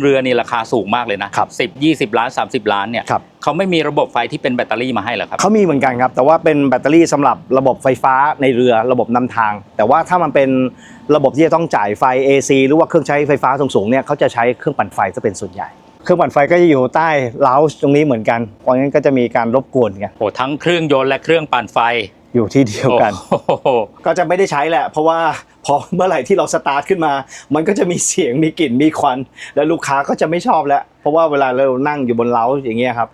เรือนี่ราคาสูงมากเลยนะครับสิบยี่สิบล้าน 30 ล้านเนี่ยครับ เขาไม่มีระบบไฟที่เป็นแบตเตอรี่มาให้เหรอครับ เขามีเหมือนกันครับ แต่ว่าเป็นแบตเตอรี่สำหรับระบบไฟฟ้าในเรือระบบนำทาง แต่ว่าถ้ามันเป็นระบบที่จะต้องจ่ายไฟ AC หรือว่าเครื่องใช้ไฟฟ้าสูงๆเนี่ยเขาจะใช้เครื่องปั่นไฟจะเป็นส่วนใหญ่ เครื่องปั่นไฟก็จะอยู่ใต้เลาตรงนี้เหมือนกันเพราะงั้นก็จะมีการรบกวนกัน โอ้ทั้งเครื่องยนต์และเครื่องปั่นไฟ อยู่ที่เดียวกันโอ้โหก็จะไม่ได้ใช้แหละ เพราะว่าพอเมื่อไหร่ที่เราสตาร์ทขึ้นมา มันก็จะมีเสียงมีกลิ่นมีควัน แล้วลูกค้าก็จะไม่ชอบแล้ว เพราะว่าเวลาเรานั่งอยู่บนเล้าอย่างเงี้ยครับ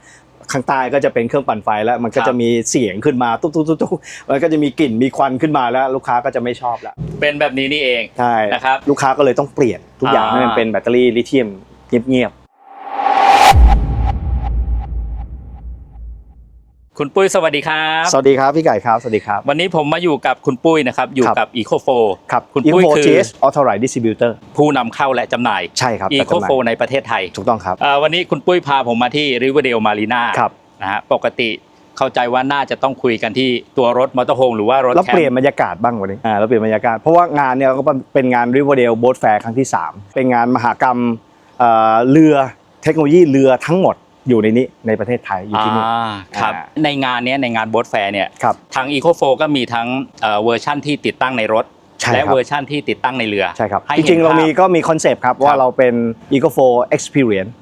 ข้างใต้ก็จะเป็นเครื่องปั่นไฟแล้ว มันก็จะมีเสียงขึ้นมาตุ๊กตุ๊กตุ๊กตุ๊กมันก็จะมีกลิ่นมีควันขึ้นมาแล้ว ลูกค้าก็จะไม่ชอบแล้ว เป็นแบบนี้นี่เองใช่นะครับลูกค้าก็เลยต้องเปลี่ยนทุกอย่างอ่าให้มันเป็นแบตเตอรี่ลิเธียมเงียบ คุณปุ้ยสวัสดีครับๆสวัสดีครับพี่ไก่ครับ สวัสดีครับ วันนี้ผมมาอยู่กับคุณปุ้ยนะครับ อยู่ครับกับ e c o f o ครับคุณปุ้ย Evo คือ GS Authorized Distributor ผู้นำเข้าและจำหน่าย ใช่ครับ e แต่ c o จำหน่าย f o ในประเทศไทย ถูกต้องครับเอ่อวันนี้คุณปุ้ยพาผมมาที่ Riverdale Marina ครับนะฮะปกติเข้าใจว่าน่าจะต้องคุยกันที่ตัวรถมอเตอร์โฮมหรือว่ารถแล้วแคเปลี่ยนมป์บรรยากาศบ้างวันนี้อ่าเราเปลี่ยนบรรยากาศเพราะว่างานเนี่ยก็เป็นงาน Riverdale Boat Fair ครั้งที่ 3 เป็นงานมหกรรมเอ่อเรือเทคโนโลยีเรือทั้งหมด อยู่ในนี้ในประเทศไทยอยู่ที่นี่อ่าครับอ่าในงานเนี้ยในงานบ o สแฟร์เนี่ยครับทาง e c o f o ก็มีทั้งเอ่อเวอร์ชั่นที่ติดตั้งในรถใช่และครับเวอร์ชั่นที่ติดตั้งในเรือใช่ครับให้จริงๆห็นเราภพมีก็มีคอนเซปต์ครับว่าเราเป็น Eco 4 Experience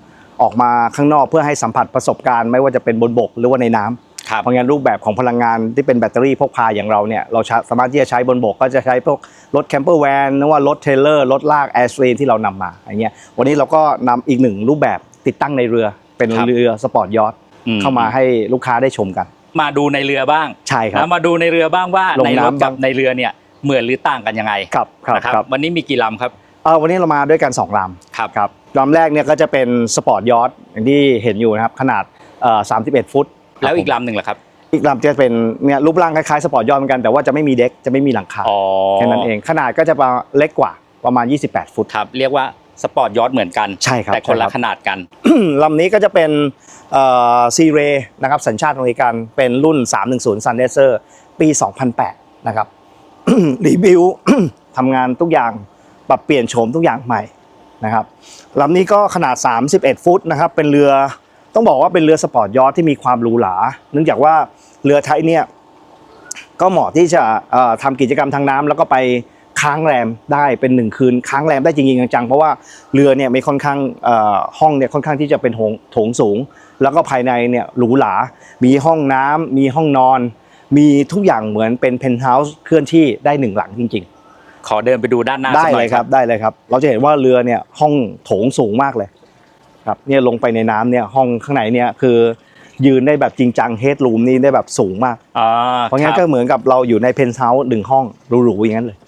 ออกมาข้างนอกเพื่อให้สัมผัสประสบการณ์ ไม่ว่าจะเป็นบนบกหรือว่าในน้ำครับเพราะงั้นรูปแบบของพลังงานที่เป็นแบตเตอรี่พกพาอย่างเราเนี่ยเราใช้สามารถที่จะใช้บนบกก็จะใช้พวกรถแคมเปอร์แวนหรือว่ารถเทรลเลอร์รถลากแอร์สตรีนที่เรานำมาอย่างเงี้ยวันนี้เราก็นำอีกหนึ่งรูปแบบติดตั้งในเรือ เป็นครับ เรือสปอร์ตยอทอืเข้ามาให้ลูกค้าได้ชมกัน มาดูในเรือบ้างใช่ครับแล้วมาดูในเรือบ้างว่าลงในรถน้ำกับบ้างในเรือเนี่ยเหมือนหรือต่างกันยังไงครับครับนะครับครับวันนี้มีกี่ลำครับ เออวันนี้เรามาด้วยกันสองลครับำครับลำแรกเนี่ยก็จะเป็นสปอร์ตยอทอย่างที่เห็นอยู่นะครับขนาดเอ่อ31 ฟุตแล้วอีกครับลำหนึ่งล่ะครับผมอีกลำจะเป็นเนี่ยรูปร่างคล้ายๆสปอร์ตยอทเหมือนกันแต่ว่าจะไม่มีเด็กจะไม่มีหลังคาอ๋อแค่นั้นเองขนาดก็จะประมาณเล็กกว่าประมาณ 28 ฟุต ครับเรียกว่า สปอร์ตยอทเหมือนกัน ใช่ครับแต่คนละใช่ครับขนาดกัน ลำนี้ก็จะเป็นซีเรนะครับสัญชาติอเมริกันเป็นรุ่น 310 Sun d e s e r ปี 2008 นะครับ รีวิวทำงานทุกอย่างปรับเปลี่ยนโฉมทุกอย่างใหม่นะครับลำนี้ก็ขนาด 31 ฟุตนะครับเป็นเรือต้องบอกว่าเป็นเรือสปอร์ตยอทที่มีความหรูหราเนื่องจากว่าเรือไทยเนี่ยก็เหมาะที่จะเอ่อทำกิจกรรมทางน้ำแล้วก็ไป ค้างแรมได้เป็นหนึ่งคืนค้างแรมได้จริงๆจังๆเพราะว่าเรือเนี่ยมีค่อนข้างเอ่อห้องเนี่ยค่อนข้างที่จะเป็นโถงโถงสูง แล้วก็ภายในเนี่ยหรูหรา มีห้องน้ำมีห้องนอน มีทุกอย่างเหมือนเป็นเพนท์เฮาส์เคลื่อนที่ได้หนึ่งหลังจริงขอเดินไปดูด้านหน้าๆได้สักหน่เลอยครับได้เลยครับ เราจะเห็นว่าเรือเนี่ยห้องโถงสูงมากเลยครับเนี่ยลงไปในน้ำเนี่ยห้องข้างในเนี่ยคือยืนได้แบบจริงจังเฮดรูมนี่ได้แบบสูงมากอ่าเพราะงั้นคก็บเหมือนกับเราอยู่ในเพนท์เฮาส์หนึ่งห้องหรูๆอย่างนั้นเลย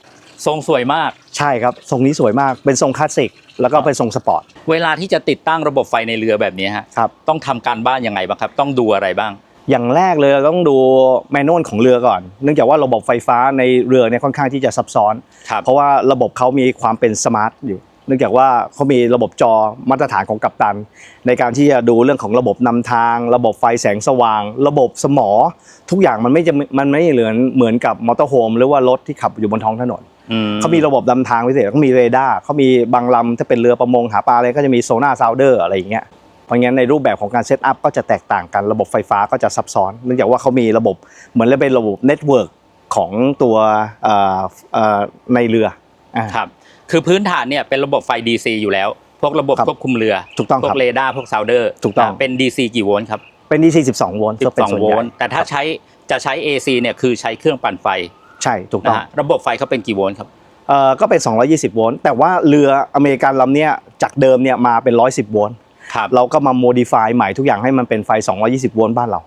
ทรงสวยมาก ใช่ครับ ทรงนี้สวยมากเป็นทรงคลาสสิกแล้วก็เป็นทรงสปอร์ตเวลาที่จะติดตั้งระบบไฟในเรือแบบนี้ฮะครับต้องทำการบ้านยังไงบ้างครับ ต้องดูอะไรบ้าง อย่างแรกเลยเราต้องดูแมนนวลของเรือก่อน เนื่องจากว่าระบบไฟฟ้าในเรือเนี่ยค่อนข้างที่จะซับซ้อนครับเพราะว่าระบบเขามีความเป็นสมาร์ทอยู่เนื่องจากว่าเขามีระบบจอมาตรฐานของกัปตัน ในการที่จะดูเรื่องของระบบนำทาง ระบบไฟแสงสว่าง ระบบสมอ ทุกอย่างมันไม่จะมันไม่เหมือนเหมือนกับมอเตอร์โฮมหรือว่ารถที่ขับอยู่บนท้องถนนอื เขามีระบบนำทางพิเศษเขามีเรดาร์เขามีบางลำถ้าเป็นเรือประมงหาปลาอะไรก็จะมีโซน่าซาวเดอร์อะไรอย่างเงี้ยเพราะงั้นในรูปแบบของการเซตอัพก็จะแตกต่างกันระบบไฟฟ้าก็จะซับซ้อนเนื่องจากว่าเขามีระบบเหมือนเป็นระบบเน็ตเวิร์กของตัวเอ่อเอ่อในเรืออ่าครับคือพื้นฐานเนี่ยเป็นระบบไฟ DC อยู่แล้ว พวกระบบครับควบคุมเรือถูกต้องพวครักบเรดาร์พวกซาวเดอร์ถูกต้องเป็น DC กี่โวลต์ครับเป็น DC 12 โวลต์ก็เป็นส่วน12โวใหญ่ลต์แต่ถ้าใช้จะใช้ AC เนี่ยคือใช้เครื่องปั่นไฟ ใช่ถูกต้นะองฮะระบบไฟเขาเป็นกี่โวลต์ครับ เอ่อก็เป็น 220 โวลต์แต่ว่าเรืออเมริกันลำเนี้ยจากเดิมเนี่ยมาเป็น 110 โวลต์ครับ เราก็มาโมดิฟายใหม่ทุกอย่างให้มันเป็นไฟ 220 โวลต์บ้านเรา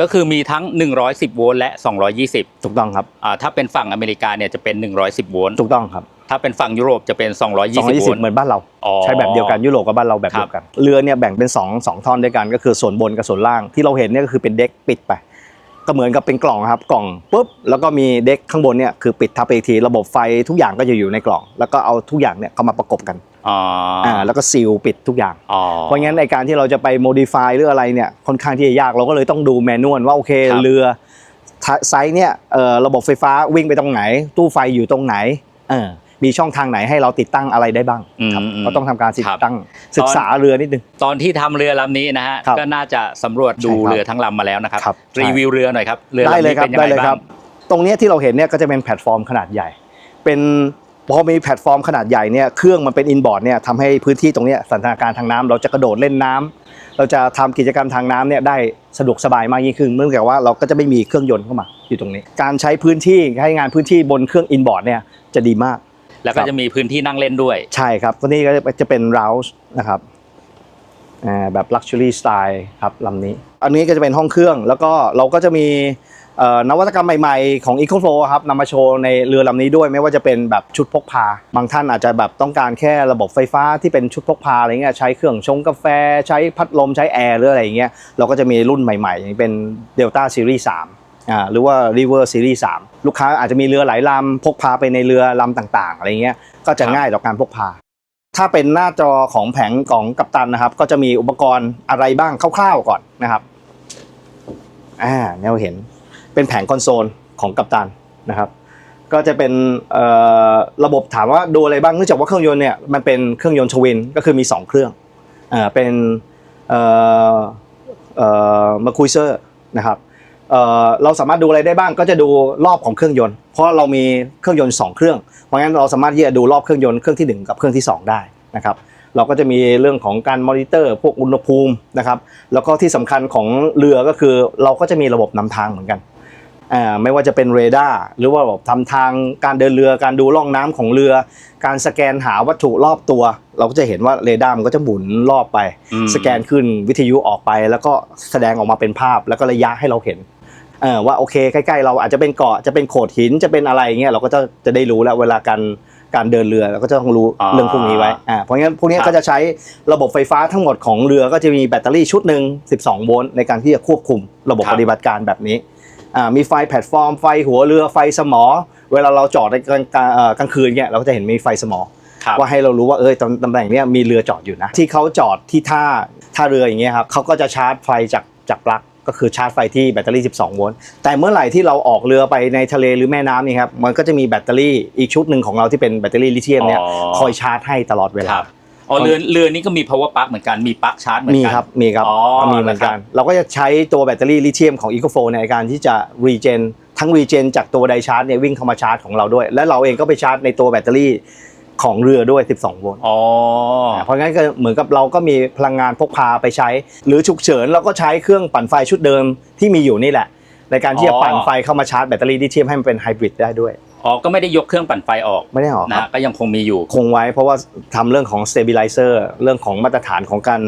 ก็คือมีทั้ง 110 โวลต์และ 220ถูกต้องครับอ่าถ้าเป็นฝั่งอเมริกาเนี่ยจะเป็น 110 โวลต์ถูกต้องครับ ถ้าเป็นฝั่งยุโรปจะเป็น 220 โวล220 ต์เหมือนบ้านเรา อ๋อ ใช้แบบเดียวกันยุโรปกับบ้านเราแบบเดียวกัน เรือเนี่ยแบ่งเป็น2องสองท่อนด้วยกันก็คือส่วนบนกับส่วนล่างที่เราเห็นเนี่ยก็คือเป็นเด็กปิดไป ก็เหมือนกับเป็นกล่องครับกล่องปุ๊บแล้วก็มีเด็กข้างบนเนี่ยคือปิดทับไปอีกทีระบบไฟทุกอย่างก็จะอยู่ในกล่อง แล้วก็เอาทุกอย่างเนี่ยเข้ามาประกบกันอ๋อออ่าแล้วก็ซีลปิดทุกอย่างอ๋อเพราะงั้นในการที่เราจะไปโมดิฟายหรืออะไรเนี่ยค่อนข้างที่จะยากเราก็เลยต้องดูแมนนวลว่าโอเคครับเรือไซส์เนี่ยเอ่อระบบไฟฟ้าวิ่งไปตรงไหน ตู้ไฟอยู่ตรงไหนเออ มีช่องทางไหนให้เราติดตั้งอะไรได้บ้างอืมครับอืมก็ต้องทำการติครัดบตั้งศึกษาเรือนิดนึงตอนที่ทำเรือลำนี้นะฮะครับก็น่าจะสำรวจดูใช่ครับเรือทั้งลำมาแล้วนะครับครับใช่รีวิวเรือหน่อยครับเรือได้ลำเลยนี้ครับเป็นยังได้ไงเลยคบ้ารับงตรงเนี้ยที่เราเห็นเนี่ยก็จะเป็นแพลตฟอร์มขนาดใหญ่ เป็นพอมีแพลตฟอร์มขนาดใหญ่เนี่ยเครื่องมันเป็นอินบอร์ดเนี่ยทำให้พื้นที่ตรงเนี้ยสันทนาการทางน้ำเราจะกระโดดเล่นน้ำเราจะทำกิจกรรมทางน้ำเนี่ยได้สะดวกสบายมากยิ่งขึ้นเนื่องจากว่าเราก็จะไม่มีเครื่องยนต์เข้ามาอยู่ตรงนี้ การใช้พื้นที่ให้งานพื้นที่บนเครื่องอินบอร์ดเนี่ยจะดีมาก แล้วก็จะมีพื้นที่นั่งเล่นด้วย ใช่ครับตัวนี้ก็จะเป็น rouse นะครับอ่าแบบ luxury style ครับลำนี้ อันนี้ก็จะเป็นห้องเครื่อง แล้วก็เราก็จะมีเอ่อนวัตกรรมใหม่ๆ ของ EcoFlow ครับนำมาโชว์ในเรือลำนี้ด้วย ไม่ว่าจะเป็นแบบชุดพกพา บางท่านอาจจะแบบต้องการแค่ระบบไฟฟ้าที่เป็นชุดพกพาอะไรเงี้ยใช้เครื่องชงกาแฟ ใช้พัดลมใช้แอร์หรืออะไรอย่างเงี้ยเราก็จะมีรุ่นใหม่ๆอย่างเป็น Delta Series 3 อ่าหรือว่า River Series 3 ลูกค้าอาจจะมีเรือหลายลำพกพาไปในเรือลำต่างๆ อะไรเงี้ยก็จะง่ายต่อการพกพา ถ้าเป็นหน้าจอของแผงของกัปตันนะครับ ก็จะมีอุปกรณ์อะไรบ้างคร่าวๆก่อนนะครับอ่าแนวเห็นเป็นแผงคอนโซลของกัปตันนะครับ ก็จะเป็นระบบถามว่าดูอะไรบ้างเนื่องจากว่าเครื่องยนต์เนี่ยมันเป็นเครื่องยนต์ชวินก็คือมี 2 เครื่องอ่าเป็นเอ่อเอ่อมาคุยเซอร์นะครับ เอ่อเราสามารถดูอะไรได้บ้างก็จะดูรอบของเครื่องยนต์ เพราะเรามีเครื่องยนต์สองเครื่อง เพราะงั้นเราสามารถที่จะดูรอบเครื่องยนต์เครื่องที่ 1 กับเครื่องที่ 2 ได้นะครับเราก็จะมีเรื่องของการมอนิเตอร์พวกอุณหภูมินะครับแล้วก็ที่สำคัญของเรือก็คือเราก็จะมีระบบนำทางเหมือนกันอ่าไม่ว่าจะเป็นเรดาร์หรือว่าแบบทำทางการเดินเรือการดูร่องน้ำของเรือ การสแกนหาวัตถุรอบตัว เราก็จะเห็นว่าเรดาร์มันก็จะหมุนรอบไปอืมสแกนขึ้นวิทยุออกไป แล้วก็แสดงออกมาเป็นภาพแล้วก็ระยะให้เราเห็น เออว่าโอเคใกล้ๆเราอาจจะเป็นเกาะจะเป็นโขดหินจะเป็นอะไรเงี้ยเราก็จะจะได้รู้แล้วเวลาการการเดินเรือเราก็จะต้องรู้อ่าเรื่องพวกนี้ไว้อ่าเพราะงั้นพวกนี้ครับ ก็จะใช้ระบบไฟฟ้าทั้งหมดของเรือก็จะมีแบตเตอรี่ชุดหนึ่ง12 โวลต์ในการที่จะควบคุมระบบปฏิบัติการแบบนี้อ่ามีไฟแพลตฟอร์มไฟหัวเรือไฟสมอ เวลาเราจอดในกลางกลางเอ่อกลางคืนเนี่ยเราก็จะเห็นมีไฟสมอ ครับ ว่าให้เรารู้ว่าเออตำตำแหน่งเนี้ยมีเรือจอดอยู่นะ ที่เขาจอดที่ท่าท่าเรืออย่างเงี้ยครับเขาก็จะชาร์จไฟจากจากปลั๊ก ก็คือชาร์จไฟที่แบตเตอรี่ 12 โวลต์ แต่เมื่อไหร่ที่เราออกเรือไปในทะเลหรือแม่น้ำนี่ครับ มันก็จะมีแบตเตอรี่อีกชุดหนึ่งของเราที่เป็นแบตเตอรี่ลิเธียมเนี่ยอ๋อ คอยชาร์จให้ตลอดเวคลา รับอ๋อเรือเรือนี้ก็มี power plug เหมือนกันมีปลั๊กชาร์จเหมือนมีกันครับ มีครับอ๋อมีเหมือนกันนะครับเราก็จะใช้ตัวแบตเตอรี่ลิเธียมของ EcoFlow ในการที่จะรีเจนทั้งรีเจนจากตัวไดชาร์จเนี่ยวิ่งเข้ามาชาร์จของเราด้วย และเราเองก็ไปชาร์จในตัวแบตเตอรี่ ของเรือด้วย 12 โวลต์อ๋อ เพราะงั้นก็เหมือนกับเราก็มีพลังงานพกพาไปใช้ หรือฉุกเฉินเราก็ใช้เครื่องปั่นไฟชุดเดิมที่มีอยู่นี่แหละ ในการที่จะอ๋อปั่นไฟเข้ามาชาร์จแบตเตอรี่ลิเธียมให้มันเป็นไฮบริดได้ด้วย อ๋อ ก็ไม่ได้ยกเครื่องปั่นไฟออก ไม่ได้หรอคนะรับก็ยังคงมีอยู่ คงไว้เพราะว่าทำเรื่องของ stabilizer เรื่องของมาตรฐานของการ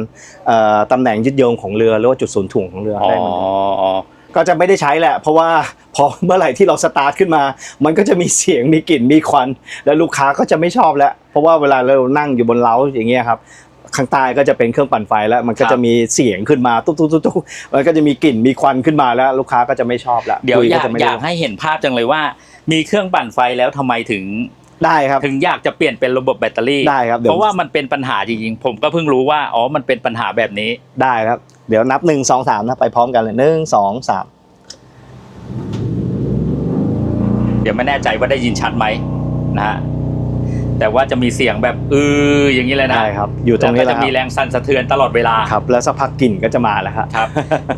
เอ่อตำแหน่งยึดโยงของเรือหรือว่าจุดศูนย์ถ่วงของเรืออ๋อได้เหมือนกันอ๋อ ก็จะไม่ได้ใช้แหละ เพราะว่าพอเมื่อไหร่ที่เราสตาร์ทขึ้นมา มันก็จะมีเสียงมีกลิ่นมีควัน แล้วลูกค้าก็จะไม่ชอบแล้ว เพราะว่าเวลาเรานั่งอยู่บนเล้าอย่างเงี้ยครับข้างใต้ก็จะเป็นเครื่องปั่นไฟแล้ว มันก็จะมีเสียงขึ้นมาตุ๊บตุ๊บตุ๊บตุ๊บมันก็จะมีกลิ่นมีควันขึ้นมาแล้ว ลูกค้าก็จะไม่ชอบแล้วเดี๋ยวคุอยากจะไม่อได้ยากให้เห็นภาพจังเลยว่า มีเครื่องปั่นไฟแล้วทำไมถึงได้ครับถึงอยากจะเปลี่ยนเป็นระบบแบตเตอรี่ได้ครับเดี๋ยวเพราะว่ามันเป็นปัญหาจริงๆผมก็เพิ่งรู้ว่าอ๋อมันเป็นปัญหาแบบนี้ได้ครับ เดี๋ยวนับหนึ่งสองสามนะไปพร้อมกันเลยหนึ่งสองสามเดี๋ยวไม่แน่ใจว่าได้ยินชัดไหมนะฮะแต่ว่าจะมีเสียงแบบอืออย่างนี้เลยนะได้ครับ อยู่ตรงแล้วนี้ก็แหจะละคมีรับแรงสั่นสะเทือนตลอดเวลาครับ แล้วสักพักกลิ่นก็จะมาแล้วครับครับ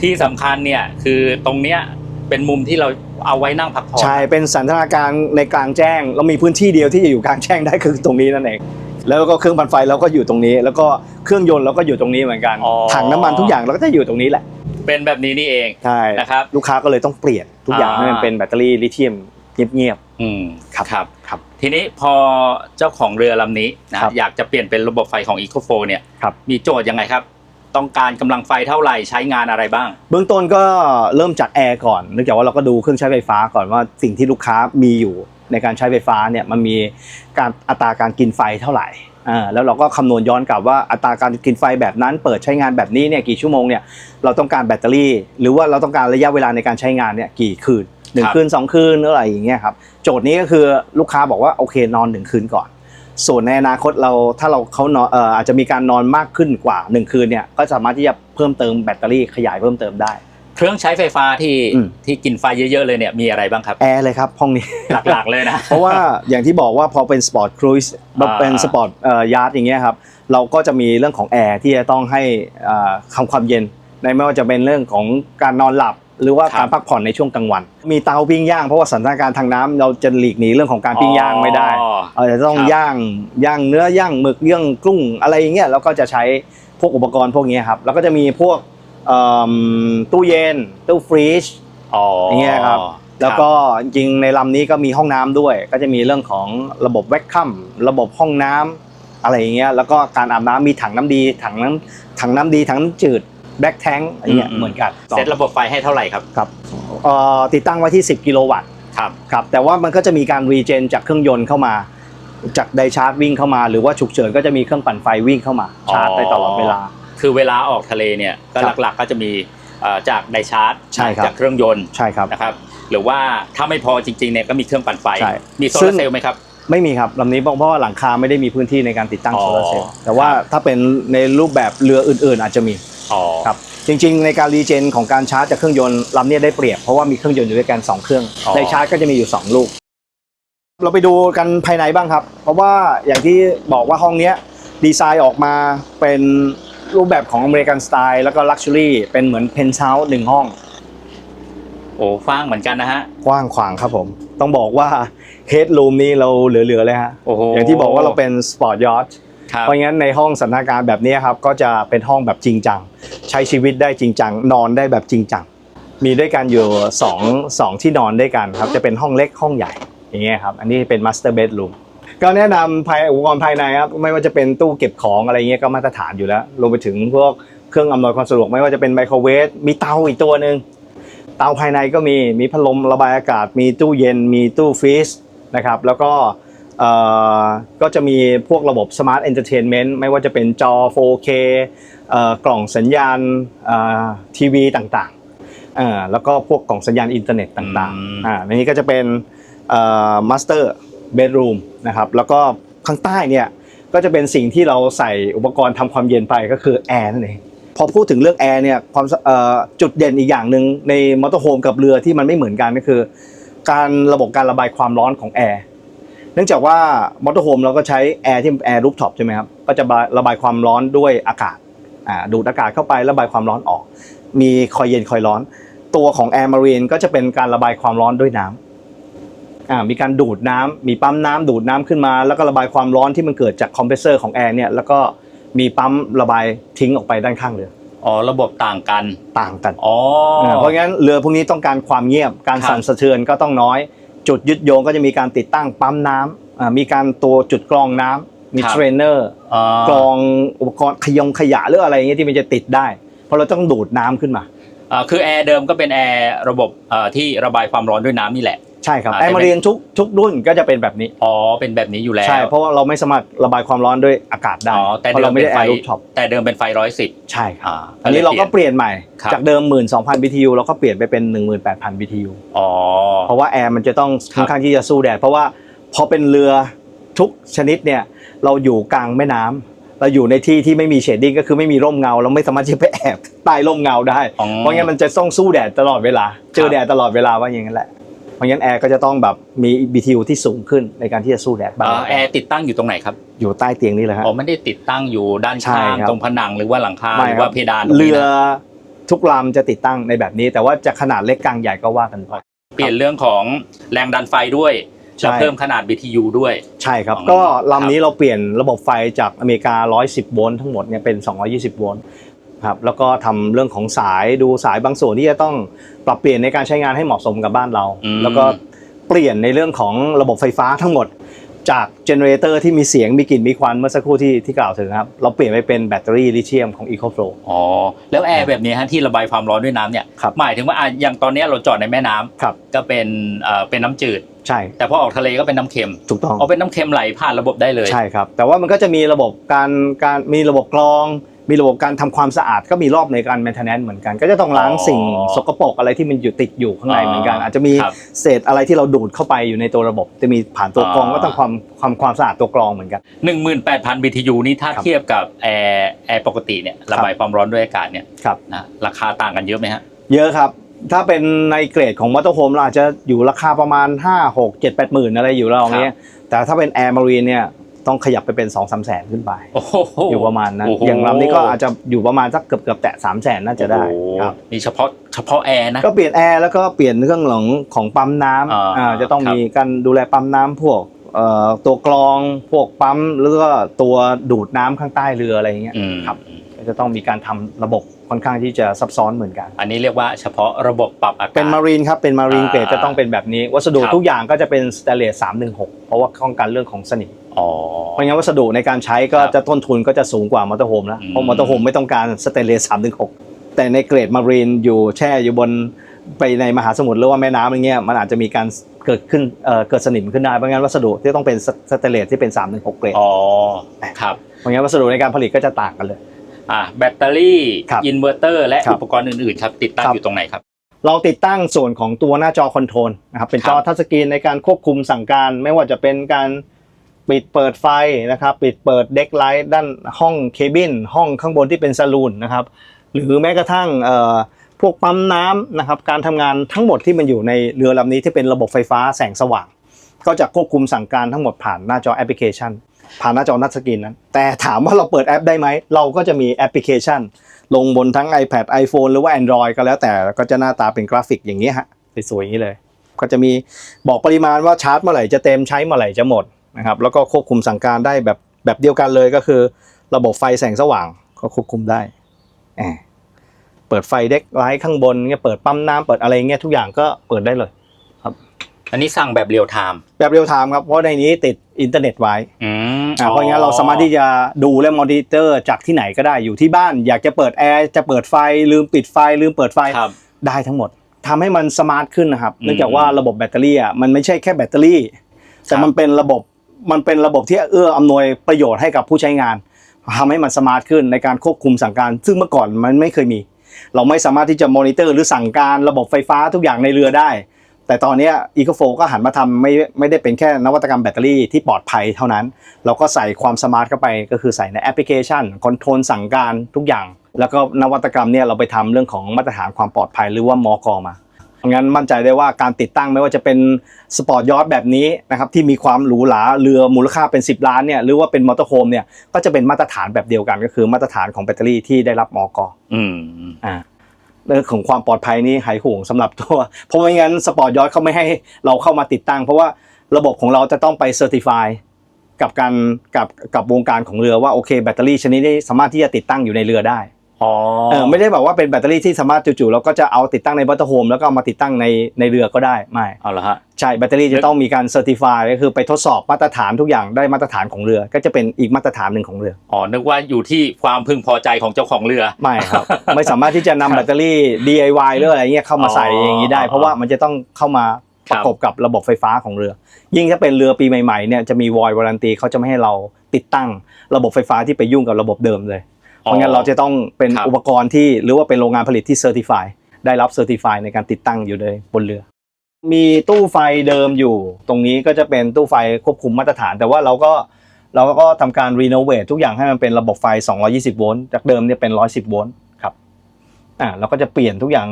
ที่สำคัญเนี่ยคือตรงเนี้ยเป็นมุมที่เราเอาไว้นั่งพักผ่อนใช่เป็นสันทนาการในกลางแจ้งเรามีพื้นที่เดียวที่จะอยู่กลางแจ้งได้คือตรงนี้นั่นเอง แล้วก็เครื่องปั่นไฟเราก็อยู่ตรงนี้ แล้วก็เครื่องยนต์เราก็อยู่ตรงนี้เหมือนกันอ๋อ ถังน้ำมันทุกอย่างเราก็จะอยู่ตรงนี้แหละเป็นแบบนี้นี่เองใช่นะครับ ลูกค้าก็เลยต้องเปลี่ยนทุกอย่างอ่า ให้มันเป็นแบตเตอรี่ลิเธียมเงียบอืมครับครับครับ ทีนี้พอเจ้าของเรือลำนี้นะครับอยากจะเปลี่ยนเป็นระบบไฟของ EcoFo เนี่ยครับ มีโจทย์ยังไงครับ ต้องการกำลังไฟเท่าไหร่ใช้งานอะไรบ้างๆเบื้องต้นก็เริ่มจากแอร์ก่อนเนื่องจากว่าเราก็ดูเครื่องใช้ไฟฟ้าก่อนว่าสิ่งที่ลูกค้ามีอยู่ ในการใช้ไฟฟ้าเนี่ยมันมีการอัตราการกินไฟเท่าไหร่อ่าแล้วเราก็คำนวณย้อนกลับว่าอัตราการกินไฟแบบนั้น เปิดใช้งานแบบนี้เนี่ยกี่ชั่วโมงเนี่ยเราต้องการแบตเตอรี่ หรือว่าเราต้องการระยะเวลาในการใช้งานเนี่ยกี่คืนหนึ่งครับคืนสองคืนหรืออะไรอย่างเงี้ยครับโจทย์นี้ก็คือลูกค้าบอกว่าโอเคนอนหนึ่งคืนก่อน ส่วนในอนาคตเราถ้าเราเขานอนเอ่ออาจจะมีการนอนมากขึ้นกว่า 1 คืนเนี่ยก็สามารถที่จะเพิ่มเติมแบตเตอรี่ขยายเพิ่มเติมได้ เครื่องใช้ไฟฟ้าที่อืม ที่กินไฟเยอะๆเลยเนี่ยมีอะไรบ้างครับ แอร์เลยครับห้องนี้ หลักๆเลยนะ เพราะว่าอย่างที่บอกว่าพอเป็นสปอร์ตครูซอ่า เป็นสปอร์ตยาร์ดอย่างเงี้ยครับเราก็จะมีเรื่องของแอร์ที่จะต้องให้อ่าทำความเย็นในไม่ว่าจะเป็นเรื่องของการนอนหลับ หรือว่าการพักผ่อนในช่วงกลางวัน มีเตาปิ้งย่างเพราะว่าสถานการณ์ทางน้ำเราจะหลีกหนีเรื่องของการปิ้งย่างไม่ได้ อ๋อ เราจะต้องครับ ย่างย่างเนื้อย่างหมึกย่างกุ้งอะไรอย่างเงี้ยแล้วก็จะใช้พวกอุปกรณ์พวกนี้ครับแล้วก็จะมีพวก เอิ่มตู้เย็น ตู้ฟรีซอ๋อออย่างเงี้ยครับ แล้วก็จริงๆในลำนี้ก็มีห้องน้ำด้วย ก็จะมีเรื่องของระบบแวคคัมระบบห้องน้ำอะไรอย่างเงี้ยแล้วก็การอาบน้ำมีถังน้ำดีถังน้ำถังน้ำดีถังน้ำจืดแบ็คแทงอะไรเงี้ยเหมือนกันเซตระบบไฟให้เท่าไหร่ครับครับเอ่อติดตั้งไว้ที่ 10 กิโลวัตต์ ครับ ครับแต่ว่ามันก็จะมีการรีเจนจากเครื่องยนต์เข้ามา จากไดชาร์จวิ่งเข้ามา หรือว่าฉุกเฉินก็จะมีเครื่องปั่นไฟวิ่งเข้ามา ชาร์จได้ตลอดเวลา คือเวลาออกทะเลเนี่ยก็ครับหลักๆก็จะมีเอ่อจากไดชาร์จใช่ครับจากเครื่องยนต์ใช่ครับนะครับหรือว่าถ้าไม่พอจริงๆเนี่ยก็มีเครื่องปั่นไฟใช่มีโซซึ่ลางร์เซลล์ไหมครับ ไม่มีครับลำนี้เพราะว่าหลังคาไม่ได้มีพื้นที่ในการติดตั้งอ๋อโซลาร์เซลล์แต่ว่าถ้าเป็นในรูปแบบเรืออื่นๆ อาจจะมีอ๋อครับจริงๆ ในการรีเจนของการชาร์จจากเครื่องยนต์ลำเนี้ยได้เปรียบเพราะว่ามีเครื่องยนต์อยู่ด้วยกัน2เครื่องอ๋อในชาร์จก็จะมีอยู่ 2 ลูก เราไปดูกันภายในบ้างครับ เพราะว่าอย่างที่บอกว่าห้องเนี้ยดีไซน์ออกมาเป็น รูปแบบของอเมริกันสไตล์แล้วก็ลักชัวรี่เป็นเหมือนเพนท์เฮาส์หนึ่งห้อง โอ้ฟ้างเหมือนกันนะฮะ กว้างขวางครับผม ต้องบอกว่าเฮดรูมนี้เราเหลือ ๆ เลยฮะโอ้โหอย่างที่บอกว่าเราเป็นสปอร์ตยอทครับเพราะงั้นในห้องสถานการณ์แบบนี้ครับก็จะเป็นห้องแบบจริงจัง ใช้ชีวิตได้จริงจัง นอนได้แบบจริงจัง มีด้วยกันอยู่สองสองที่นอนด้วยกันครับจะเป็นห้องเล็กห้องใหญ่อย่างเงี้ยครับอันนี้เป็นมาสเตอร์เบดรูม ก็แนะนำภายอุปกรณ์ภายในครับไม่ว่าจะเป็นตู้เก็บของอะไรเงี้ยก็มาตรฐานอยู่แล้วรวมไปถึงพวกเครื่องอำนวยความสะดวกไม่ว่าจะเป็นไมโครเวฟมีเตาอีกตัวหนึ่งเตาภายในก็มีมีพัดลมระบายอากาศ มีตู้เย็น มีตู้ฟรีซนะครับแล้วก็เอ่อก็จะมีพวกระบบ Smart Entertainment ไม่ว่าจะเป็นจอ 4K เอ่อกล่องสัญญาณเอ่อทีวีต่างๆเอ่อแล้วก็พวกกล่องสัญญาณอินเทอร์เน็ตต่างอืมๆอ่าในนี้ก็จะเป็นเอ่ อ Master Bedroom นะครับแล้วก็ข้างใต้เนี่ยก็จะเป็นสิ่งที่เราใส่อุปกรณ์ทำความเย็นไปก็คือแอร์นั่นเองพอพูดถึงเรื่องแอร์เนี่ยความจุดเด่นอีกอย่างหนึ่งในมอเตอร์โฮมกับเรือที่มันไม่เหมือนกันก็คือ การระบบการระบายความร้อนของแอร์เนื่องจากว่ามอเตอร์โฮมเราก็ใช้แอร์ที่แอร์รูฟท็อปใช่ไหมครับก็จะระบายความร้อนด้วยอากาศดูดอากาศเข้าไประบายความร้อนออก มีคอยเย็นคอยร้อน ตัวของแอร์มารีนก็จะเป็นการระบายความร้อนด้วยน้ำอ่า มีการดูดน้ำมีปั๊มน้ำดูดน้ำขึ้นมา แล้วก็ระบายความร้อนที่มันเกิดจากคอมเพรสเซอร์ของแอร์เนี่ยแล้วก็มีปั๊มระบายทิ้งออกไปด้านข้างเรืออ๋อระบบต่างกันต่างกันอ๋ออ่าเพราะงั้นเรือพวกนี้ต้องการความเงียบการครับสั่นสะเทือนก็ต้องน้อย จุดยึดโยงก็จะมีการติดตั้งปั๊มน้ำอ่ามีการตัวจุดกรองน้ำมีครับเทรนเนอร์อ๋อกรองอุปกรณ์ขยงขยะหรืออะไรอย่างเงี้ยที่มันจะติดได้ เพราะเราต้องดูดน้ำขึ้นมาอ่าคือแอร์เดิมก็เป็นแอร์ระบบเอ่อที่ระบายความร้อนด้วยน้ำนี่แหละ ใช่ครับอ่าแอร์มาเรียนทุกทุกรุ่นก็จะเป็นแบบนี้ อ๋อเป็นแบบนี้อยู่แล้วใช่เพราะว่าเราไม่สามารถระบายความร้อนด้วยอากาศได้อ๋อแต่เพราะเดิเรามไม่เป็ได้นแอไฟร์รูฟท็อปแต่เดิมเป็นไฟร้อยสิบ ใช่ครับอ่าอันนี้เราก็เปลี่ยนใหม่ครับ จากเดิม 12,000 BTU เราก็เปลี่ยนไปเป็น 18,000 BTU อ๋อ เพราะว่าแอร์มันจะต้องครับ ค่อนข้างที่จะสู้แดด เพราะว่าพอเป็นเรือทุกชนิดเนี่ยเราอยู่กลางแม่น้ำเราอยู่ในที่ที่ไม่มีเชดดิ้งก็คือไม่มีร่มเงา เราไม่สามารถที่จะไปแอบใต้ร่มเงาได้ อ๋อ เพราะงั้นมันจะต้องสู้แดดตลอดเวลา เจอแดดตลอดเวลาว่าอย่างนั้นแหละ เพราะงั้นแอร์ก็จะต้องแบบมี BTU ที่สูงขึ้นในการที่จะสู้แดดบ้างอ่าแอร์ติดตั้งอยู่ตรงไหนครับ อยู่ใต้เตียงนี่แหละฮะอ๋อไม่ได้ติดตั้งอยู่ด้านใช่ข้างครับตรงผนังหรือว่าหลังคาไม่หรือคว่าบเพดานตรงเรืนี้อนะทุกลำจะติดตั้งในแบบนี้ แต่ว่าจะขนาดเล็กกลางใหญ่ก็ว่ากันไปเปลี่ยนเรื่องของแรงดันไฟด้วยใช่แล้วเพิ่มขนาด BTU ด้วย ใช่ครับอ๋อก็ครับลำนี้เราเปลี่ยนระบบไฟจากอเมริกา 110 โวลต์ทั้งหมดเนี่ยเป็น 220 โวลต์ ครับแล้วก็ทำเรื่องของสายดูสายบางส่วนที่จะต้องปรับเปลี่ยนในการใช้งานให้เหมาะสมกับบ้านเราอืมแล้วก็เปลี่ยนในเรื่องของระบบไฟฟ้าทั้งหมด จากเจเนเรเตอร์ที่มีเสียงมีกลิ่นมีควันเมื่อสักครู่ที่ที่กล่าวถึงครับ เราเปลี่ยนไปเป็นแบตเตอรี่ลิเธียมของ EcoFlow อ๋อ แล้วแอร์แบบนี้ฮะที่ระบายความร้อนด้วยน้ำเนี่ยครับหมายถึงว่าอะอย่างตอนเนี้ยเราจอดในแม่น้ำครับก็เป็นเอ่อเป็นน้ำจืดใช่ แต่พอออกทะเลก็เป็นน้ำเค็มถูกต้องเอาเป็นน้ำเค็มไหลผ่านระบบได้เลยใช่ครับแต่ว่ามันก็จะมีระบบการการมีระบบกรอง มีระบบการทำความสะอาดก็มีรอบในการ maintenance เหมือนกัน ก็จะต้องล้างอ๋อสิ่งสกปรกอะไรที่มันอยู่ติดอยู่ข้างในอ๋อเหมือนกัน อาจจะมีครับเศษอะไรที่เราดูดเข้าไปอยู่ในตัวระบบ จะมีผ่านตัวกรองอ๋อก็ต้องความความความสะอาดตัวกรองเหมือนกัน 18,000 BTU นี่ถ้าครับเทียบกับแอร์แอร์ปกติเนี่ยระบายความร้อนด้วยอากาศเนี่ยครับนะราคาต่างกันเยอะไหมฮะเยอะครับถ้าเป็นในเกรดของมอเตอร์โฮมเราอาจจะอยู่ราคาประมาณ 5 6 7 8หมื่นอะไรอยู่แล้วอย่างเงี้ยแต่ถ้าเป็นแอร์มารีนเนี่ย ต้องขยับไปเป็น2 3แสนขึ้นไป โอ้โหอยู่ประมาณนั้นโโหอย่างลำนี้ก็อาจจะอยู่ประมาณสักเกือบเกือบๆแตะ3 0 0แสนน่าจะได้โอ้โหครับ นี่เฉพาะเฉพาะแอร์นะ ก็เปลี่ยนแอร์แล้วก็เปลี่ยนเรื่องของของปั๊มน้อ่าำอ่าจะต้องครับ มีการดูแลปั๊มน้ำพวกเอ่อตัวกรองพวกปั๊มแล้วก็ตัวดูดน้ำข้างใต้เรืออะไรอย่างเงี้ยอืมครับก็จะต้องมีการทำระบบค่อนข้างที่จะซับซ้อนเหมือนกัน อันนี้เรียกว่าเฉพาะระบบปรับอากาศ เป็นมารีนครับเป็นมารีนอ่าเกรดจะต้องเป็นแบบนี้ วัสดุครับ ทุกอย่างก็จะเป็นสเตนเลส316 เพราะว่าป้องกันเรื่องของสนิม อ๋อ เพราะงั้นวัสดุในการใช้ก็ครับจะต้นทุนก็จะสูงกว่ามอเตอร์โฮมแล้ว อืม เพราะมอเตอร์โฮมไม่ต้องการสเตนเลส316แต่ในเกรดมารีนอยู่แช่อยู่บนไปในมหาสมุทรหรือว่าแม่น้ำอะไรเงี้ยมันอาจจะมีการเกิดขึ้นเอ่อเกิดสนิมขึ้นได้เพราะงั้นวัสดุที่ต้องเป็นสเตนเลสที่เป็น316เกรดอ๋อครับเพราะงั้นวัสดุในการผลิตก็จะต่างกันเลย อ่าแบตเตอรี่ครับอินเวอร์เตอร์ และครับอุปกรณ์อื่นๆครับติดตั้งครับ อยู่ตรงไหนครับ เราติดตั้งส่วนของตัวหน้าจอคอนโทรลนะครับเป็นจอครับ ทัชสกรีนในการควบคุมสั่งการ ไม่ว่าจะเป็นการ ปิดเปิดไฟนะครับ ปิดเปิดเด็กไลท์ด้านห้องเคบิน ห้องข้างบนที่เป็นซาลูนนะครับ หรือแม้กระทั่งพวกปั๊มน้ำนะครับ การทำงานทั้งหมดที่มันอยู่ในเรือลำนี้ที่เป็นระบบไฟฟ้าแสงสว่าง ก็จะควบคุมสั่งการทั้งหมดผ่านหน้าจอแอปพลิเคชัน ผ่านหน้าจอทัชสกรีนนั้น แต่ถามว่าเราเปิดแอปได้ไหม เราก็จะมีแอปพลิเคชัน ลงบนทั้ง iPad iPhone หรือว่า Android ก็แล้วแต่ก็จะหน้าตาเป็นกราฟิกอย่างนี้ฮะสวยๆอย่างนี้เลย ก็จะมีบอกปริมาณว่าชาร์จเมื่อไหร่จะเต็มใช้เมื่อไหร่จะหมด นะครับแล้วก็ควบคุมสั่งการได้แบบแบบเดียวกันเลยก็คือ ระบบไฟแสงสว่างก็ควบคุมได้แอบเปิดไฟเด็กไลท์ข้างบนเงี้ยเปิดปั๊มน้ำเปิดอะไรเงี้ยทุกอย่างก็เปิดได้เลยอันนี้สั่งแบบเรียลไทม์แบบเรียลไทม์ครับเพราะในนี้ติดอินเทอร์เน็ตไว้อืมอ่าเพราะงั้นเราสามารถที่จะดูและมอนิเตอร์จากที่ไหนก็ได้อยู่ที่บ้าน อยากจะเปิดแอร์จะเปิดไฟลืมปิดไฟลืมเปิดไฟครับได้ทั้งหมดทำให้มันสมาร์ทขึ้นนะครับอืมเนื่องจากว่าระบบแบตเตอรี่อะมันไม่ใช่แค่แบตเตอรี่แต่ครับมันเป็นระบบ มันเป็นระบบที่เอื้ออำนวยประโยชน์ให้กับผู้ใช้งานทำให้มันสมาร์ทขึ้นในการควบคุมสั่งการ ซึ่งเมื่อก่อนมันไม่เคยมี เราไม่สามารถที่จะมอนิเตอร์หรือสั่งการระบบไฟฟ้าทุกอย่างในเรือได้ แต่ตอนนี้อีโคโฟก็หันมาทำไม่ไม่ได้เป็นแค่นวัตกรรมแบตเตอรี่ที่ปลอดภัยเท่านั้น เราก็ใส่ความสมาร์ทเข้าไปก็คือใส่ในแอปพลิเคชันคอนโทรลสั่งการทุกอย่าง แล้วก็นวัตกรรมเนี่ยเราไปทำเรื่องของมาตรฐานความปลอดภัยหรือว่ามอกมา งั้นมั่นใจได้ว่าการติดตั้งไม่ว่าจะเป็นสปอร์ตยอทแบบนี้นะครับที่มีความหรูหราเรือมูลค่าเป็น 10 ล้านเนี่ยหรือว่าเป็นมอเตอร์โฮมเนี่ยก็จะเป็นมาตรฐานแบบเดียวกันก็คือมาตรฐานของแบตเตอรี่ที่ได้รับมอกอืมอ่าเรื่องของความปลอดภัยนี่หายห่วงสำหรับตัว เพราะไม่งั้นสปอร์ตยอทเขาไม่ให้เราเข้ามาติดตั้ง เพราะว่าระบบของเราจะต้องไปเซอร์ติฟายกับการกับกับวงการของเรือว่าโอเคแบตเตอรี่ชนิดนี้สามารถที่จะติดตั้งอยู่ในเรือได้ อ๋อเออไม่ได้แบบว่าเป็นแบตเตอรี่ที่สามารถจู่ๆเราก็จะเอาติดตั้งในบัตเตอร์โฮมแล้วก็เอามาติดตั้งในในเรือก็ได้ไม่เอาละฮะใช่แบตเตอรี่จะต้องมีการเซอร์ติฟายก็คือไปทดสอบมาตรฐานทุกอย่างได้มาตรฐานของเรือ ก็จะเป็นอีกมาตรฐานหนึ่งของเรืออ๋อนึกว่าอยู่ที่ความพึงพอใจของเจ้าของเรือไม่ครับ ไม่สามารถที่จะนำแบตเตอรี่ DIY หรืออะไรเงี้ยเข้ามาใส่อ๋ออย่างนี้ได้ เพราะว่ามันจะต้องเข้ามาประกบกับระบบไฟฟ้าของเรือ ยิ่งถ้าเป็นเรือปีใหม่ๆเนี่ยจะมีวอยวารันตีเขาจะไม่ให้เราติดตั้งระบบไฟฟ้าที่ไปยุ่งกับระบบเดิมเลย เพราะงั้นเราจะต้องเป็นครับอุปกรณ์ที่หรือว่าเป็นโรงงานผลิตที่เซอร์ติฟายได้รับเซอร์ติฟายในการติดตั้งอยู่ในบนเรือ มีตู้ไฟเดิมอยู่ ตรงนี้ก็จะเป็นตู้ไฟควบคุมมาตรฐาน แต่ว่าเราก็เราก็ทำการรีโนเวททุกอย่างให้มันเป็นระบบไฟ 220 โวลต์จากเดิมเนี่ยเป็น 110 โวลต์ครับอ่าเราก็จะเปลี่ยนทุกอย่าง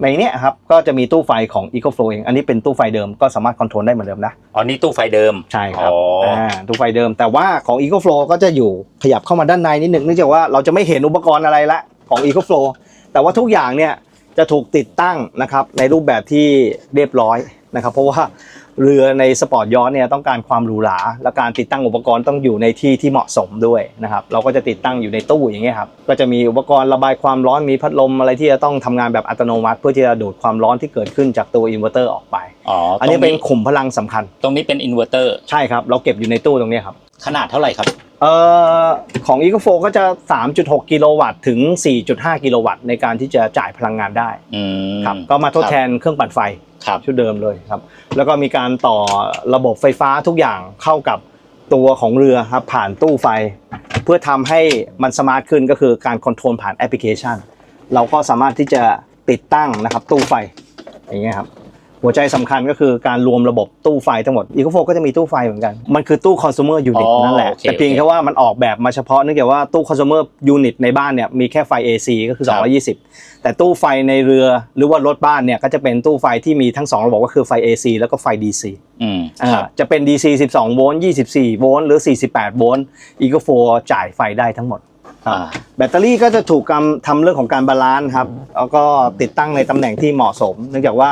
ในเนี้ยครับก็จะมีตู้ไฟของ EcoFlow เอง อันนี้เป็นตู้ไฟเดิมก็สามารถคอนโทรลได้เหมือนเดิมนะ อ๋อนี่ตู้ไฟเดิมใช่ครับอ๋ออ่าตู้ไฟเดิม แต่ว่าของ EcoFlow ก็จะอยู่ขยับเข้ามาด้านในนิดนึงเนื่องจากว่าเราจะไม่เห็นอุปกรณ์อะไรละของ EcoFlow แต่ว่าทุกอย่างเนี่ยจะถูกติดตั้งนะครับในรูปแบบที่เรียบร้อยนะครับ เพราะว่า เรือในสปอร์ตยอทเนี่ยต้องการความหรูหราและการติดตั้งอุปกรณ์ต้องอยู่ในที่ที่เหมาะสมด้วยนะครับเราก็จะติดตั้งอยู่ในตู้อย่างเงี้ยครับก็จะมีอุปกรณ์ระบายความร้อนมีพัดลมอะไรที่จะต้องทำงานแบบอัตโนมัติ เพื่อที่จะดูดความร้อนที่เกิดขึ้นจากตัวอินเวอร์เตอร์ออกไปอ๋ออัอันนี้เป็นขุมพลังสำคัญ ตรงนี้เป็นอินเวอร์เตอร์ใช่ครับเราเก็บอยู่ในตู้ตรงเนี้ยครับขนาดเท่าไหร่ครับเอ่อของ e c o f o ก็จะ 3.6 กิโลวัตต์ถึง 4.5 กิโลวัตต์ในการที่จะจ่ายพลังงานได้อืมครับก็มาทดแทนเครื่องปั่นไฟ ครับ ชุดเดิมเลยครับ แล้วก็มีการต่อระบบไฟฟ้าทุกอย่างเข้ากับตัวของเรือครับผ่านตู้ไฟ เพื่อทำให้มันสมาร์ทขึ้นก็คือการคอนโทรลผ่านแอปพลิเคชัน เราก็สามารถที่จะติดตั้งนะครับตู้ไฟอย่างเงี้ยครับ หัวใจสำคัญก็คือการรวมระบบตู้ไฟทั้งหมด e c o f o ก็จะมีตู้ไฟเหมือนกัน มันคือตู้ consumer unit อ๋อนั่นแหละโอเคแต่เพียงแค่ว่ามันออกแบบมาเฉพาะเนื่องจากว่าตู้ consumer unit ในบ้านเนี่ยมีแค่ไฟ AC ก็คือครับ220 แต่ตู้ไฟในเรือหรือว่ารถบ้านเนี่ยก็จะเป็นตู้ไฟที่มีทั้งสองระบบก็คือไฟ AC แล้วก็ไฟ DC อืมอ่าครับจะเป็น DC 12 โวลต์ 24 โวลต์หรือ 48 โวลต์ e c o f o จ่ายไฟได้ทั้งหมดอ่า แบตเตอรี่ก็จะถูกกำทำเรื่องของการบาลานซ์ครับ แล้วก็ติดตั้งในตำแหน่งที่เหมาะสม เนื่องจากว่า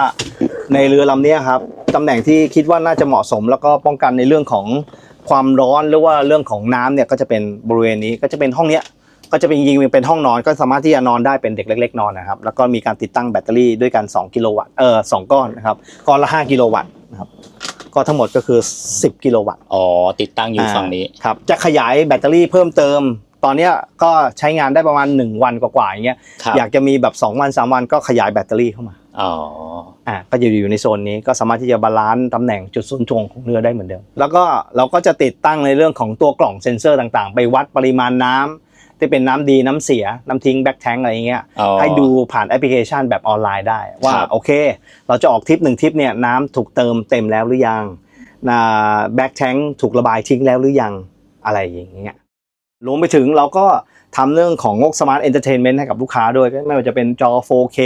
ในเรือลำเนี้ยครับตำแหน่งที่คิดว่าน่าจะเหมาะสม แล้วก็ป้องกันในเรื่องของความร้อนหรือว่าเรื่องของน้ำเนี่ยก็จะเป็นบริเวณนี้ก็จะเป็นห้องเนี้ยก็จะเป็นยิงๆเป็นห้องนอนก็สามารถที่จะนอนได้เป็นเด็กเล็ก ๆ นอนนะครับ แล้วก็มีการติดตั้งแบตเตอรี่ด้วยกัน 2 กิโลวัตต์เออสองก้อนนะครับก้อนละ 5 กิโลวัตต์นะครับก็ทั้งหมดก็คือ 10 กิโลวัตต์อ๋อติดตั้งอยู่ฝั่งนี้ครับจะขยายแบตเตอรี่เพิ่มเติม ตอนเนี้ยก็ใช้งานได้ประมาณ 1 วันกว่าๆอย่างเงี้ยครับอยากจะมีแบบ 2 วัน 3 วันก็ขยายแบตเตอรี่เข้ามาอ๋ออ่าก็จะอยู่ในโซนนี้ก็สามารถที่จะบาลานซ์ตำแหน่งจุดศูนย์ถ่วงของเรือได้เหมือนเดิม แล้วก็เราก็จะติดตั้งในเรื่องของตัวกล่องเซ็นเซอร์ต่างๆ ไปวัดปริมาณน้ำที่เป็นน้ำดีน้ำเสียน้ำทิ้งแบ็กแทงอะไรอย่างเงี้ย อ๋อ ให้ดูผ่านแอปพลิเคชันแบบออนไลน์ได้ ว่าครับ โอเค เราจะออกทริปหนึ่งทริปเนี่ยน้ำถูกเติมเต็มแล้วหรือยังแบ็กแทงถูกระบายทิ้งแล้วหรือยังอะไรอย่างเงี้ย รวมไปถึงเราก็ทำเรื่องของงบสมาร์ทเอนเตอร์เทนเมนต์ให้กับลูกค้าด้วยไม่ว่าจะเป็นจอ 4K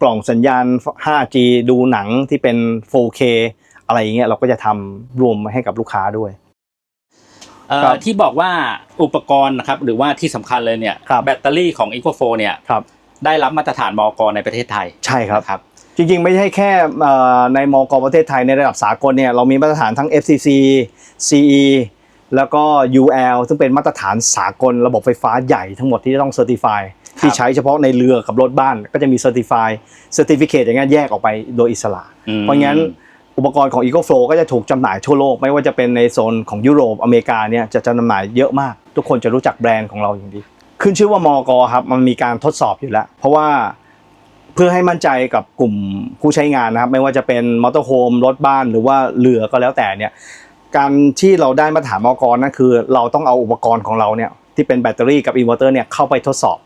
กล่องสัญญาณ 5G ดูหนังที่เป็น 4K อะไรอย่างเงี้ยเราก็จะทำรวมให้กับลูกค้าด้วยเอ่อครับที่บอกว่าอุปกรณ์นะครับหรือว่าที่สำคัญเลยเนี่ยครับแบตเตอรี่ของ e c o f o เนี่ยครับได้รับมาตรฐานมอกในประเทศไทยใช่ครับครับจริงๆ ไม่ใช่แค่เอ่อในมกประเทศไทยในระดับสากลเนี่ยเรามีมาตรฐานทั้ง FCC CE แล้วก็ UL ซึ่งเป็นมาตรฐานสากลระบบไฟฟ้าใหญ่ทั้งหมดที่จะต้องเซอร์ติฟายที่ใช้เฉพาะในเรือกับรถบ้านก็จะมีเซอร์ติฟายเซอร์ติฟิเคตอย่างเงี้ยแยกออกไปโดยอิสระอืมเพราะงั้นอุปกรณ์ของ EcoFlow ก็จะถูกจำหน่ายทั่วโลก ไม่ว่าจะเป็นในโซนของยุโรปอเมริกาเนี่ยจะจำหน่ายเยอะมาก ทุกคนจะรู้จักแบรนด์ของเราอย่างดี ขึ้นชื่อว่ามอกครับมันมีการทดสอบอยู่แล้ว เพราะว่าเพื่อให้มั่นใจกับกลุ่มผู้ใช้งานนะครับ ไม่ว่าจะเป็นมอเตอร์โฮมรถบ้านหรือว่าเรือก็แล้วแต่เนี่ย การที่เราได้มาตรฐานมอกรนั่นคือ เราต้องเอาอุปกรณ์ของเราเนี่ยที่เป็นแบตเตอรี่กับอินเวอร์เตอร์เนี่ยเข้าไปทดสอบ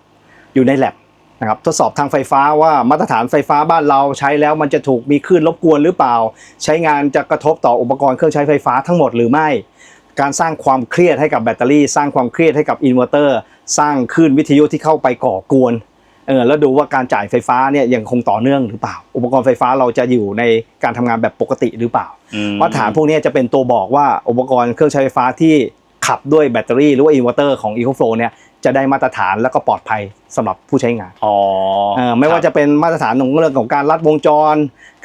อยู่ในแ a บนะครับทดสอบทางไฟฟ้าว่ามาตรฐานไฟฟ้าบ้านเราใช้แล้วมันจะถูกมีคลื่นรบกวนหรือเปล่า ใช้งานจะกระทบต่ออุปกรณ์เครื่องใช้ไฟฟ้าทั้งหมดหรือไม่ การสร้างความเครียดให้กับแบตเตอรี่ สร้างความเครียดให้กับอินเวอร์เตอร์ สร้างคลื่นวิทยุที่เข้าไปก่อกวน เออแล้วดูว่าการจ่ายไฟฟ้าเนี่ยยังคงต่อเนื่องหรือเปล่า อุปกรณ์ไฟฟ้าเราจะอยู่ในการทำงานแบบปกติหรือเปล่าอืมาตรฐานพวกนี้จะเป็นตัวบอกว่าอุปกรณ์เครื่องใช้ไฟฟ้าที่ขับด้วยแบตเตอรี่หรือว่าอินเวอร์เตอร์ของ EcoFlow เนี่ยจะได้มาตรฐานแล้วก็ปลอดภัยสำหรับผู้ใช้งานอ๋อเอ่อไม่ว่าจะเป็นมาตรฐานของเรื่องของการลัดวงจร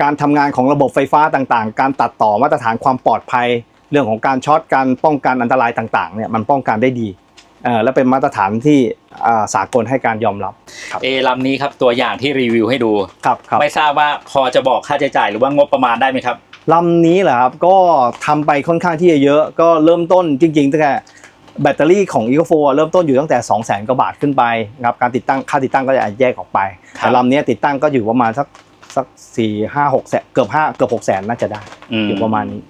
การทำงานของระบบไฟฟ้าต่างๆ การตัดต่อมาตรฐานความปลอดภัย เรื่องของการช็อตการป้องกันอันตรายต่างๆเนี่ยมันป้องกันได้ดีเอ่อและเป็นมาตรฐานที่อ่า สากลให้การยอมรับเอลำนี้ครับตัวอย่างที่รีวิวให้ดูครับครับไม่ทราบว่าพอจะบอกค่าใช้จ่ายหรือว่างบประมาณได้ไหมครับลำนี้แหละครับก็ทำไปค่อนข้างที่จะเยอะก็เริ่มต้นจริงๆตั้งแต่แบตเตอรี่ของ e c o f o เริ่มต้นอยู่ตั้งแต่ 2 0 0 0 0 0กว่าบาทขึ้นไปนะครับการติดตั้งค่าติดตั้งก็จะแยกออกไปครับแต่ลำนี้ติดตั้งก็อยู่ประมาณสักสักสี่ห้าหกแสนเกือบห้าเกือบหกแสนน่าจะได้อืมอยู่ประมาณนี้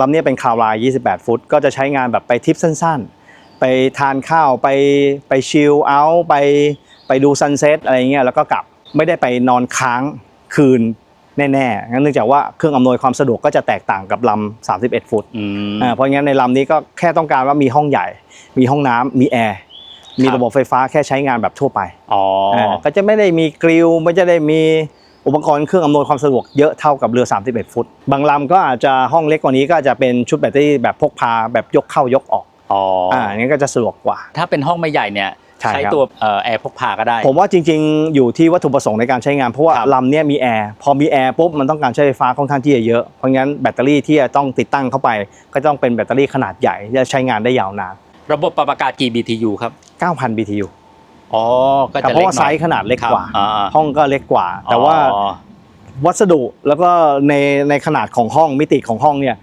ลำนี้เป็นคาวไลน์28 ฟุต ก็จะใช้งานแบบไปทริปสั้นๆ ไปทานข้าวไปไปชิลเอาท์ไปไปดูซันเซ็ตอะไรเงี้ยแล้วก็กลับไม่ได้ไปนอนค้างคืนแน่ๆงั้นเนื่องจากว่าเครื่องอำนวยความสะดวกก็จะแตกต่างกับลำ 31 ฟุตอืมอ่าเพราะงั้นในลำนี้ก็แค่ต้องการว่ามีห้องใหญ่ มีห้องน้ำมีแอร์ มีครับระบบไฟฟ้าแค่ใช้งานแบบทั่วไปอ๋ออาก็จะไม่ได้มีกริลไม่จะได้มีอุปกรณ์เครื่องอำนวยความสะดวกเยอะเท่ากับเรือ 31 ฟุต บางลำก็อาจจะห้องเล็กกว่านี้ก็อาจจะเป็นชุดแบตเตอรี่แบบพกพาแบบยกเข้ายกออก อ๋อออ่าอย่างนี้นก็จะสะดวกกว่า ถ้าเป็นห้องไม่ใหญ่เนี่ยใช่ครับใช้ตัวเอ่อแอร์พกพาก็ได้ ผมว่าจริงๆ อยู่ที่วัตถุประสงค์ในการใช้งาน เพราะว่าครับลำเนี้ยมีแอร์พอมีแอร์ปุ๊บมันต้องการใช้ไฟฟ้าค่อนข้างที่จะเยอะ เพราะงั้นแบตเตอรี่ที่จะต้องติดตั้งเข้าไป ก็ต้องเป็นแบตเตอรี่ขนาดใหญ่ที่จะใช้งานได้ยาวนาน ระบบปรับอากาศกี่ BTU ครับ 9,000 BTU อ๋อ ก็แต่จะเพเล็ราะกว่าหไซน่อยส์ขนาดเล็กกว่าครับอ่า ห้องก็เล็กกว่า แต่ว่าอ๋อวัสดุแล้วก็ในในขนาดของห้องมิติของห้องเนี่ย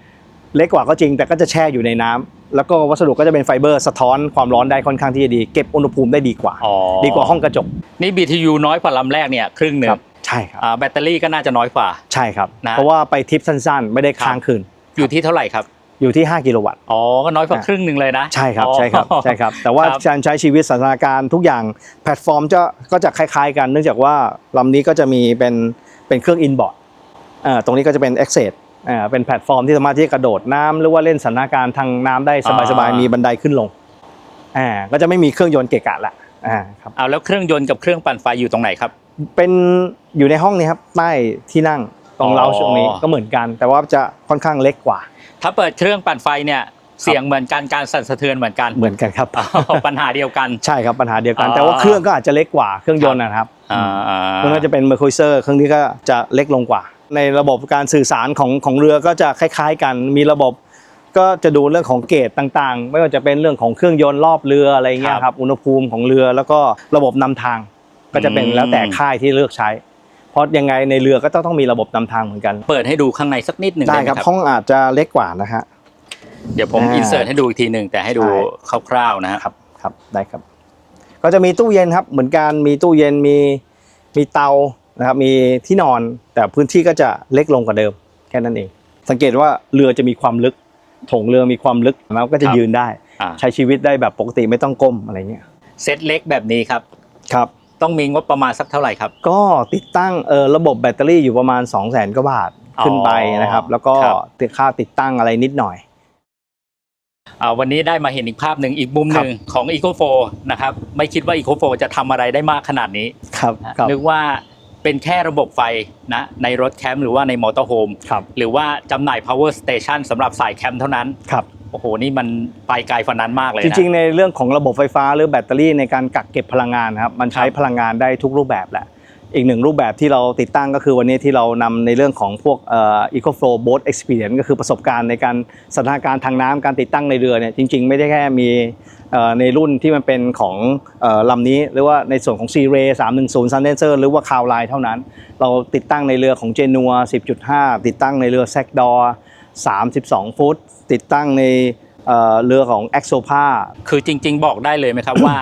เล็กกว่าก็จริงแต่ก็จะแช่อยู่ในน้ำ แล้วก็วัสดุก็จะเป็นไฟเบอร์สะท้อนความร้อนได้ค่อนข้างที่จะดี เก็บอุณหภูมิได้ดีกว่า อ๋อดีกว่าห้องกระจก นี่ BTU น้อยกว่าลำแรกเนี่ยครึ่งหนึ่งครับ ใช่ครับ อ่าแบตเตอรี่ก็น่าจะน้อยกว่า ใช่ครับ นะ เพราะว่าไปทริปสั้นๆ ไม่ได้ค้างคืน อยู่ที่เท่าไหร่ครับ อยู่ที่ 5 กิโลวัตต์ อ๋อ ก็น้อยกว่าอะครึ่งหนึ่งเลยนะใช่ครับอ๋อใช่ครับใช่ครับ แต่ว่าครับการใช้ชีวิตสถานการณ์ทุกอย่างแพลตฟอร์มจะก็จะคล้ายๆกัน เนื่องจากว่าลำนี้ก็จะมีเป็นเป็นเครื่องอินบอร์ดเอ่อตรงนี้ก็จะเป็น Access อ่า เป็นแพลตฟอร์มที่สามารถที่จะกระโดดน้ำหรือว่าเล่นสถานการณ์ทางน้ำได้สบายๆมีบันไดขึ้นลงอ่าก็จะไม่มีเครื่องยนต์เกะกะละอ่าครับเอาแล้วเครื่องยนต์กับเครื่องปั่นไฟอยู่ตรงไหนครับ เป็นอยู่ในห้องนี้ครับใต้ที่นั่งตรงอ๋อเราตรงนี้ก็เหมือนกัน แต่ว่าจะค่อนข้างเล็กกว่า ถ้าเปิดเครื่องปั่นไฟเนี่ยเสียงเหมือนกันการสั่นสะเทือนเหมือนกันเหมือนกันครับอ๋อปัญหาเดียวกันใช่ครับปัญหาเดียวกันอ๋อแต่ว่าเครื่องก็อาจจะเล็กกว่าเครื่องยนต์นะครับอ่าเครื่องก็จะเป็นเมอร์คูเซอร์เครื่องนี้ก็จะเล็กลงกว่า ในระบบการสื่อสารของของเรือก็จะคล้าย ๆ กันมีระบบก็จะดูเรื่องของเกจต่างๆ ไม่ว่าจะเป็นเรื่องของเครื่องยนต์รอบเรืออะไรเงี้ยครับอุณหภูมิของเรือแล้วก็ระบบนำทาง ก็จะเป็นแล้วแต่ค่ายที่เลือกใช้ เพราะยังไงในเรือก็ต้องต้องมีระบบนำทางเหมือนกัน เปิดให้ดูข้างในสักนิดหนึ่งได้ได้ไหมคครัรับบห้องอาจจะเล็กกว่านะฮะเดี๋ยวผมอ่าอินเสิร์ตให้ดูอีกทีหนึ่งแต่ให้ดูใช่คร่าวๆนะฮะครับครับได้ครับ ก็จะมีตู้เย็นครับเหมือนกันมีตู้เย็นมีมีเตา นะครับมีที่นอนแต่พื้นที่ก็จะเล็กลงกว่าเดิมแค่นั้นเอง สังเกตว่าเรือจะมีความลึกโถงเรือมีความลึกแล้วก็จะครับยืนได้ อ่าใช้ชีวิตได้แบบปกติไม่ต้องก้มอะไรเงี้ยเซตเล็กแบบนี้ครับ ครับ ต้องมีงบประมาณสักเท่าไหร่ครับ ก็ติดตั้งเออระบบแบตเตอรี่อยู่ประมาณ 2 0 0แสนกว่าบาทขึ้นไปนะครับแล้วก็ครับ ติดค่าติดตั้งอะไรนิดหน่อย อ่าวันนี้ได้มาเห็นอีกภาพหนึ่งอีกมุมหนึ่งของ e c o 4นะครับ ไม่คิดว่า e c o 4จะทำอะไรได้มากขนาดนี้ ครับครับ นึกว่า เป็นแค่ระบบไฟนะในรถแคมป์หรือว่าในมอเตอร์โฮมครับหรือว่าจำหน่าย power station สำหรับสายแคมป์เท่านั้น ครับ โอ้โห นี่มันไปไกลฝันนั้นมากเลยจนะ ริงๆ ในเรื่องของระบบไฟฟ้าหรือแบตเตอรี่ในการกักเก็บพลังงานนะครับ มันใช้ครับ พลังงานได้ทุกรูปแบบแหละ อีกหนึ่งรูปแบบที่เราติดตั้งก็คือวันนี้ที่เรานำในเรื่องของพวกเอ่อ EcoFlow Boat Experience ก็คือประสบการณ์ในการสถานการณ์ทางน้ำการติดตั้งในเรือเนี่ยจริง ๆ ไม่ได้แค่มีในรุ่นที่มันเป็นของลำนี้ หรือว่าในส่วนของ Sea Ray 310 Sun Dancer หรือว่า Cloud Line เท่านั้น เราติดตั้งในเรือของ Genua 10.5 ติดตั้งในเรือ s a c d o r 32 ฟุต ติดตั้งในเรือของ Axopa คือจริง ๆ บอกได้เลยไหมครับว่า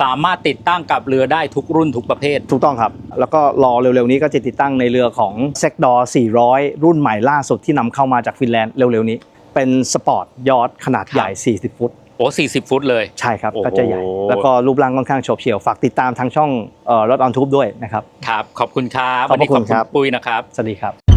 สามารถติดตั้งกับเรือได้ทุกรุ่นทุกประเภท ถูกต้องครับ แล้วก็รอเร็วๆนี้ก็จะติดตั้งในเรือของ s e c d o r 400 รุ่นใหม่ล่าสุดที่นำเข้ามาจากฟินแลนด์เร็วๆนี้ เป็นสปอร์ตยอทขนาดใหญ่ 40 ฟุต โอ้40ฟุตเลย ใช่ครับ โอ้โห ก็จะใหญ่ แล้วก็รูปร่างค่อนข้างโฉบเฉี่ยว ฝากติดตามทางช่องรถออนทูบด้วยนะครับ ครับ ขอบคุณครับขอบพระวันนี้ขอบคุณครับปุ้ยนะครับ สวัสดีครับ